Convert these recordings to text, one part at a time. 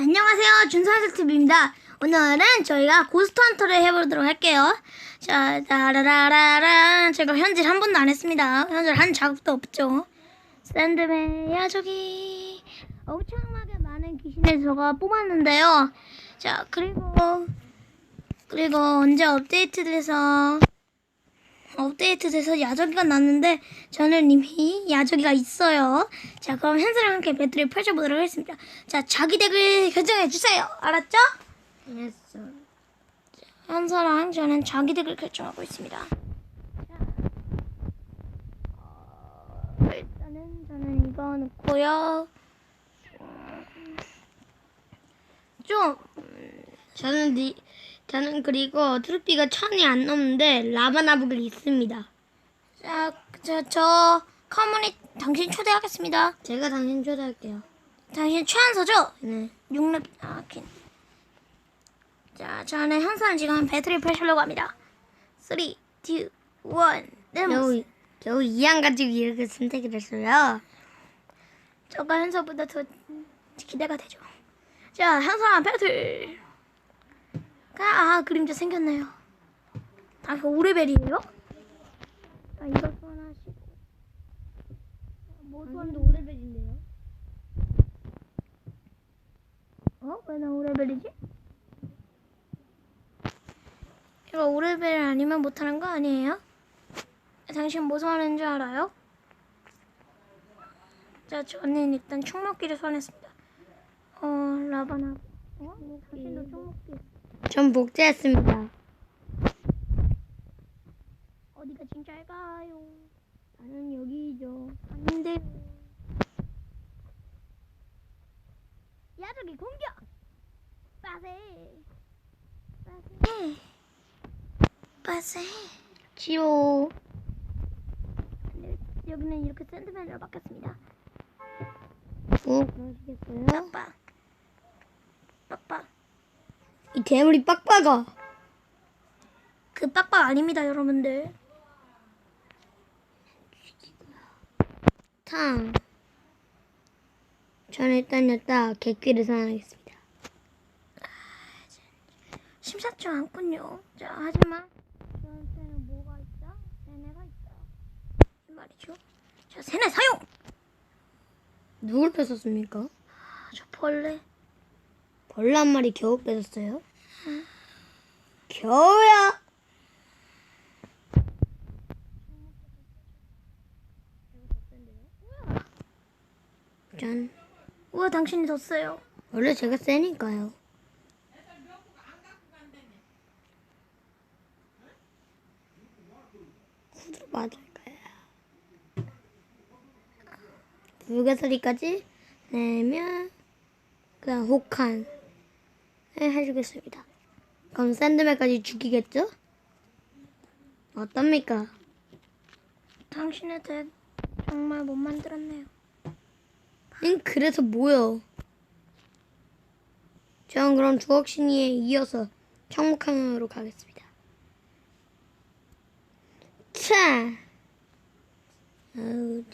안녕하세요. 준선스TV입니다. 오늘은 저희가 고스트 헌터를 해보도록 할게요. 자, 따라라라라. 제가 현질 한 번도 안 했습니다. 현질 한 작업도 없죠. 샌드맨 야 저기 엄청나게 많은 귀신을 제가 뽑았는데요. 자, 그리고 그리고 언제 업데이트돼서 업데이트 돼서 야저기가 났는데 저는 이미 야저기가 있어요. 자 그럼 현수랑 함께 배틀을 펼쳐보도록 하겠습니다. 자 자기 덱을 결정해 주세요. 알았죠? 알았어. 현서랑 저는 자기 덱을 결정하고 있습니다. 자, 어, 일단은 저는 이거 넣고요. 음, 좀 저는 니, 저는 그리고 트로피가 천이 안 넘는데 라바나북이 있습니다. 자, 저, 저 커뮤니 당신 초대하겠습니다. 제가 당신 초대할게요. 당신 최한서죠? 네. 6렙 아, 긴. 자, 저는 현서는 지금 배틀을 펼치려고 합니다. 3, 2, 1, 네, 겨우 겨우 이양 가지고 이렇게 선택을 했어요. 저가 현서보다 더 기대가 되죠. 자, 현서랑 배틀. 아, 그림자 생겼네요. 아, 이거 5레벨이에요? 아, 이거 소환하시고. 뭐 소환도 5레벨인데요? 어? 왜나 5레벨이지? 이거 5레벨 아니면 못하는 거 아니에요? 당신 뭐 소환하는 줄 알아요? 자, 저는 일단 총먹기를 소환했습니다. 어, 라바나. 어? 당신도 총먹기. 전 복제했습니다. 어디가 진짜일까요? 나는 여기죠. 아닌데. 야저기 공격! 빠세! 빠세! 빠세! 치오. 네, 여기는 이렇게 샌드맨으로 바뀌었습니다. 오, 그러시겠어요? 빡빡. 빡빡. 이 괴물이 빡빡아. 그 빡빡 아닙니다, 여러분들. 탕. 저는 일단 여기다 개귀를 선언하겠습니다. 심사치 않군요. 자, 하지만 저한테는 뭐가 있다? 세네가 있다. 이 말이죠. 자, 세네 사용! 누굴 뺏었습니까? 아, 저 벌레. 벌레 한 마리 겨우 뺏었어요? 겨우야. 짠. 우와, 당신이 더 세요. 원래 제가 세니까요. 후드로 맞을 거야. 불가사리까지 내면 그냥 혹한 해주겠습니다. 그럼 샌드맨까지 죽이겠죠? 어떻습니까? 당신의 덱 정말 못 만들었네요. 응, 그래서 뭐요? 전 그럼 주옥신이에 이어서 청목항으로 가겠습니다. 차! 아우,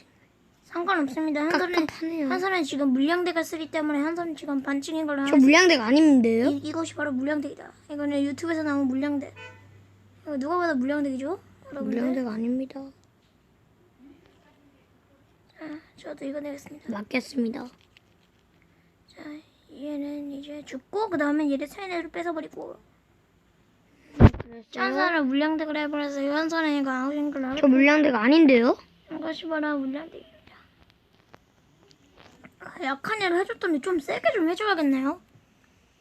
상관없습니다. 깝깝하네요. 한선은 지금 물량덱을 쓰기 때문에 한선은 지금 반증인 걸로 저 하겠습니다. 물량대가 아닌데요? 이, 이것이 바로 물량덱이다. 이거는 유튜브에서 나온 물량덱. 이거 누가 봐도? 여러분들. 물량대가 아닙니다. 자, 저도 이거 내겠습니다. 맞겠습니다. 자, 얘는 이제 죽고 그 다음에 얘를 세네로 뺏어버리고 짠사를 물량덱을 해버려서 현선은 이거 아웃인 걸로 저 물량대가 아닌데요? 이것이 바로. 아, 약한 애를 해줬더니 좀 세게 좀 해줘야겠네요.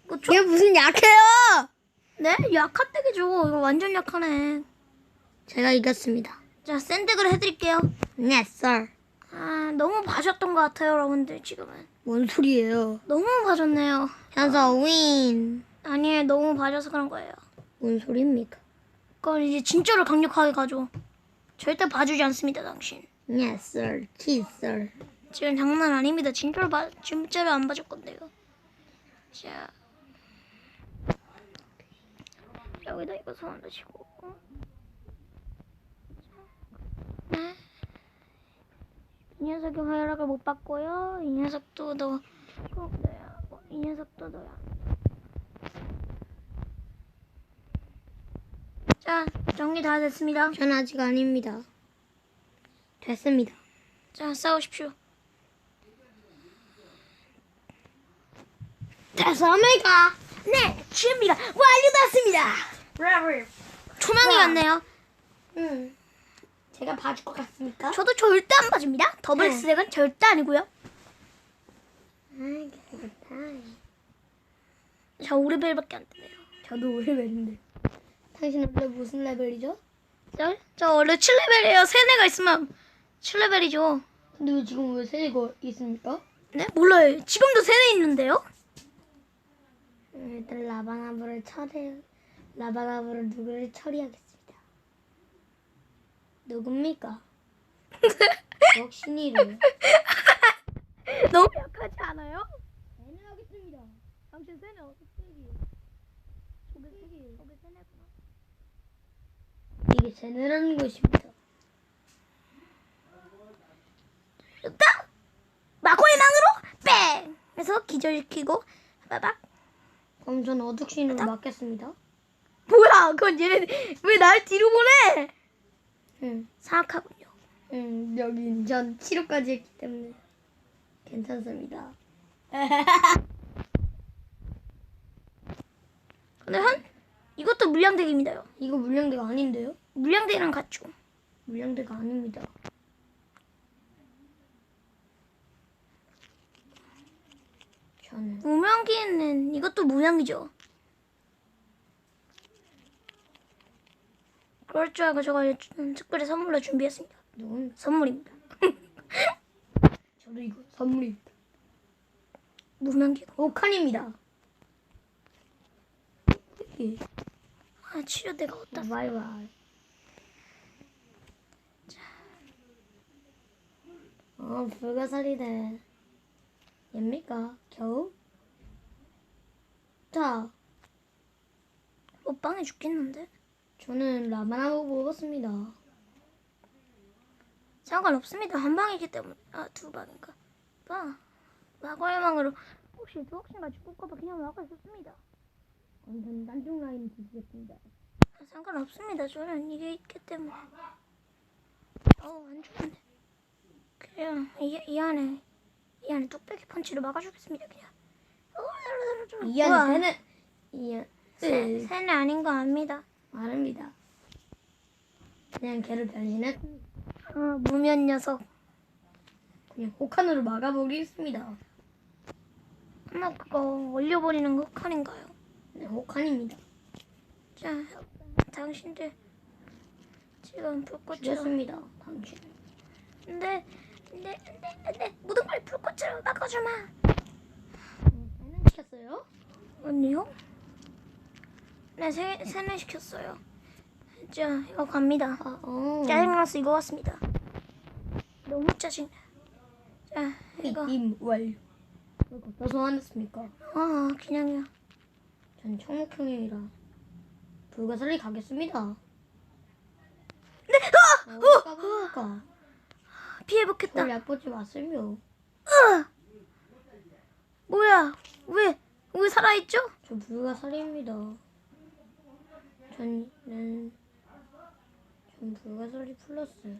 뭐 좀, 얘 무슨 약해요! 네? 약한 덱이죠. 이거 완전 약하네. 제가 이겼습니다. 자, 센 덱을 해드릴게요. 네, 썰. 아, 너무 봐줬던 것 같아요, 여러분들 지금은. 뭔 소리예요? 너무 봐줬네요. 현서 윈. 아니에요, 너무 봐줘서 그런 거예요. 뭔 소리입니까? 그건 이제 진짜로 강력하게 가죠. 절대 봐주지 않습니다, 당신. 네, 썰. 치, 썰. 지금 장난 아닙니다. 진짜로 봐, 진짜로 안 봐줄 건데요. 자, 여기다 이거 손 넣으시고. 네. 이 녀석이 활약을 못 받고요. 이 녀석도 너 꼭, 네, 뭐, 이 녀석도 넣어야. 자, 정리 다 됐습니다. 전 아직 아닙니다. 됐습니다. 자, 싸우십시오. 됐습니까? 네, 준비가 완료됐습니다. 초명이 같네요. 음. 제가 봐줄 것 같습니까? 저도 절대 안 봐줍니다. 더블 네. 스랙은 절대 아니고요. 저 5레벨밖에 안 되네요. 저도 5레벨인데. 당신 원래 무슨 레벨이죠? 저, 저 원래 7레벨이에요. 세네가 있으면 7레벨이죠. 근데 왜 지금 왜 세개가 있습니까? 네? 몰라요. 지금도 세네 있는데요? 음, 일단 라바나브를 처리, 라바나브를 누구를 처리하겠습니다. 누굽니까? 역시 니를. 너무 약하지 않아요? 세네 하겠습니다. 당신 세네 쓰기? 저게 쓰기. 저게 세네구나. 이게 세네라는 것입니다. 딱! 마코의 망으로 뺑! 해서 기절시키고 빠박. 그럼 전 어둑신으로 맞아? 맡겠습니다. 뭐야? 그건 얘네 왜 날 뒤로 보내? 응. 사악하군요. 응, 여기 전 치료까지 했기 때문에 괜찮습니다. 근데 한 이것도 물량덱입니다요. 이거 물량대가 아닌데요? 물량덱이랑 같죠. 물량대가 아닙니다. 저는 무명기는 이것도 무명이죠. 그럴 줄 알고 제가 음, 특별히 선물로 준비했습니다. 누군? 선물입니다. 저도 이거 선물입니다. 무명기고. 오칸입니다. 예. 아 치료대가 어디다? 바이바이. 어, 불가사리네. 얘입니까? 겨우? 자, 옷방에 죽겠는데? 저는 라마나보 먹었습니다. 상관없습니다. 한 방이기 때문에. 아, 두 방인가? 봐. 마과의 망으로 혹시 두 혹시나 죽을까봐 그냥 막고 있었습니다. 저는 딴쪽 라인 뒤지겠습니다. 아, 상관없습니다. 저는 이게 있기 때문에. 어우, 안 죽었네. 그냥 이, 이 안에 이 안에 뚝배기 펀치로 막아주겠습니다. 그냥. 어, 이. 안에 새는, 이 안, 새, 네, 새는 아닌 거 압니다. 말합니다. 그냥 걔를 변신했습니다. 어, 무면 녀석. 그냥 혹한으로 막아보겠습니다. 엄마 그거 올려버리는 거 칸인가요? 네, 혹한입니다. 자, 당신들 지금 불꽃으로 죽였습니다. 당신. 근데 근데 근데 근데 모든 걸 불꽃으로 바꿔주마 새는 시켰어요? 언니요? 네 세, 세뇌 시켰어요 자 이거 갑니다 아, 어. 짜증나서 이거 왔습니다 너무 짜증나 자 이거 임 완료. 왜 걷다 소환했습니까? 아 그냥요 전 청목형이라 불가사리 가겠습니다. 네! 아! 어, 까보니까 피해복했다 절 약보지 마세요. 뭐야 왜 왜 살아있죠? 저 불가사리입니다. 저는 전 불가사리 플러스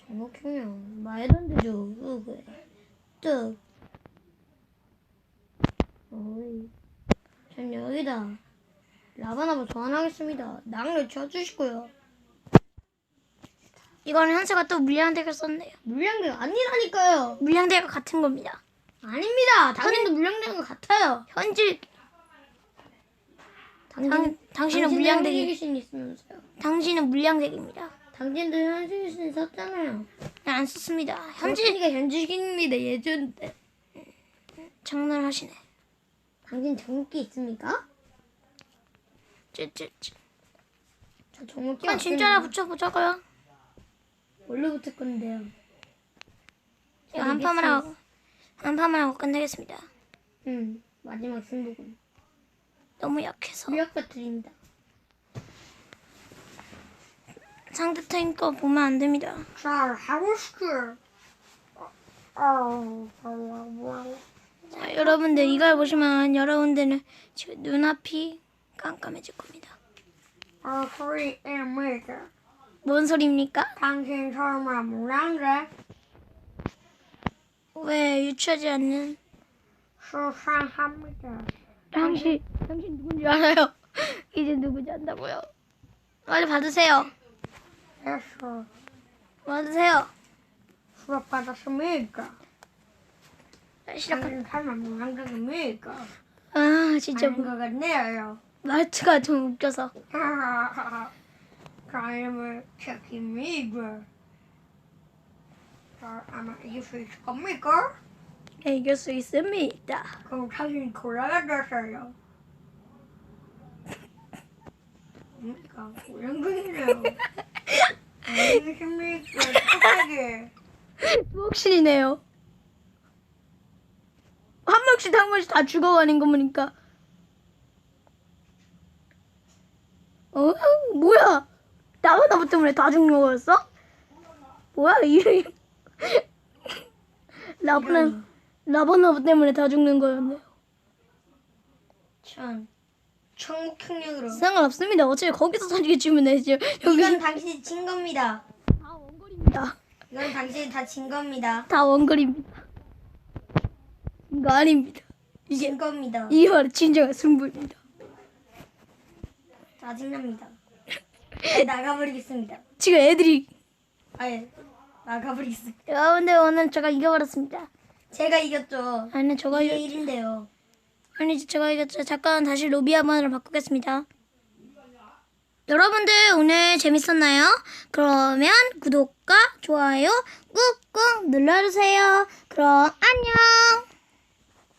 정목형이야. 말도 안 되죠. 으그 뚝. 어이. 전 여기다 라바나바 소환하겠습니다. 낭을 쳐주시고요. 이거는 현세가 또 물량덱을 썼네요 물량대 아니라니까요. 물량덱과 같은 겁니다 아닙니다. 당신도 물량된 것 같아요. 현질 당신, 당, 당신은 현실신 있으면서요. 당신은 물량덱입니다 당신도 현실신 썼잖아요. 네, 안 썼습니다 현질 현진이가 현실신입니다. 예전 때. 장난하시네 당신 정목기 있습니까? 쯔쯔쯔 저 정목기 이건 진짜라 붙여보자고요 뭘로 붙을 건데요? 이거 한 판만 하고 한 판만 하고 끝내겠습니다 응. 마지막 승부군. 너무 약해서 물약 배틀입니다. 상대 팀 거 보면 안 됩니다 잘 하고 싶어. 어, 자 자, 여러분들 이걸 보시면 여러분들은 지금 눈앞이 깜깜해질 겁니다. 어, 소리 이름이죠. 뭔 소리입니까? 당신 설마 몰랑래? 왜 유추하지 않는 수상합니다. 당신 당신 누군지 알아요? 이제 누군지 안다고요? 빨리 받으세요. 그래서 받으세요. 수업 받았습니까? 시작. 당신 설마 몰랑래입니까? 아 진짜 것 같네요. 말투가 좀 웃겨서. 그림을 책임이고 저 아마 이길 수 있을 겁니까? 이길 수 있습니다. 그럼 당신 골라가셨어요. 뭡니까? 고양근이네요. 아니십니까? 착하게. 확신이네요. 한 명씩 한 명씩 다 죽어가는 거 보니까. 어? 뭐야? 나바나부 때문에 다 죽는 거였어? 뭐야 이 라바나 라바나부 때문에 다 죽는 거였네요. 전 천국행력으로 상관없습니다. 어차피 거기서 사지게 주면 되죠. 여기 이건 당신이 진 겁니다. 다 원거리입니다. 이건 당신이 다 진 겁니다. 다 원거리입니다. 이거 아닙니다. 이게 진 겁니다. 이게 바로 진정한 승부입니다. 짜증납니다. 아예 나가버리겠습니다. 지금 애들이 아예 나가버리겠습니다. 여러분들 오늘 제가 이겨버렸습니다. 제가 이겼죠. 아니 저가 이게 이겼 1인데요. 아니 제가 이겼죠. 잠깐 다시 로비 한번으로 바꾸겠습니다. 여러분들 오늘 재밌었나요? 그러면 구독과 좋아요 꾹꾹 눌러주세요. 그럼 안녕.